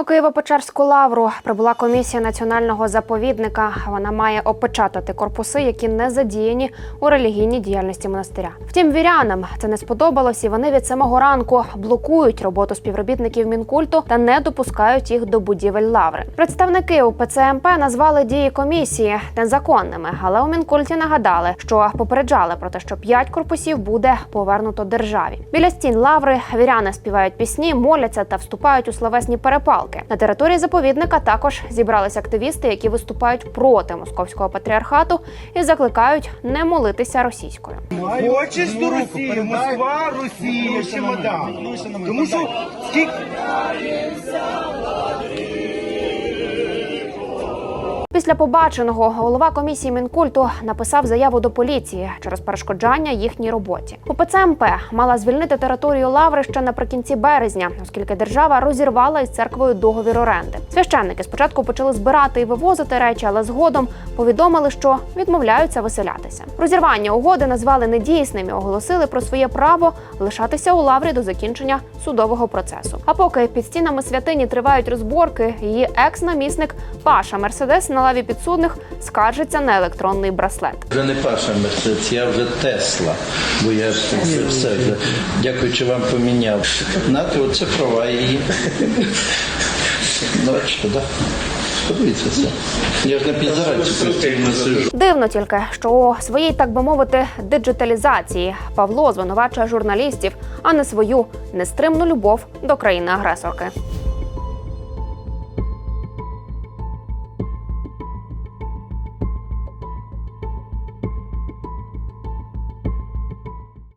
У Києво-Печерську лавру прибула комісія національного заповідника. Вона має опечатати корпуси, які не задіяні у релігійній діяльності монастиря. Втім, вірянам це не сподобалось, і вони від самого ранку блокують роботу співробітників мінкульту та не допускають їх до будівель лаври. Представники УПЦ МП назвали дії комісії незаконними, але у мінкульті нагадали, що попереджали про те, що п'ять корпусів буде повернуто державі. Біля стін лаври віряни співають пісні, моляться та вступають у словесні перепалки. На території заповідника також зібралися активісти, які виступають проти московського патріархату і закликають не молитися російською. Хочеш до Росії, Москва, Росія, чемодан. Тому що скільки Після побаченого голова комісії мінкульту написав заяву до поліції через перешкоджання їхній роботі. УПЦ МП мала звільнити територію лаври ще наприкінці березня, оскільки держава розірвала із церквою договір оренди. Священники спочатку почали збирати і вивозити речі, але згодом повідомили, що відмовляються виселятися. Розірвання угоди назвали недійсним і оголосили про своє право лишатися у лаврі до закінчення судового процесу. А поки під стінами святині тривають розборки, її екс-намісник Паша Мерседес на лаві підсудних скаржиться на електронний браслет. Вже не Паша Мерседес, я вже Тесла, бо я ж це все вже, дякуючи вам поміняв. Нати, оце права її. Ну, Бачите, так? Подивіться це. Я ж на підзараці постійно сижу. Дивно тільки, що у своїй, так би мовити, диджиталізації Павло звинувачує журналістів, а не свою нестримну любов до країни-агресорки.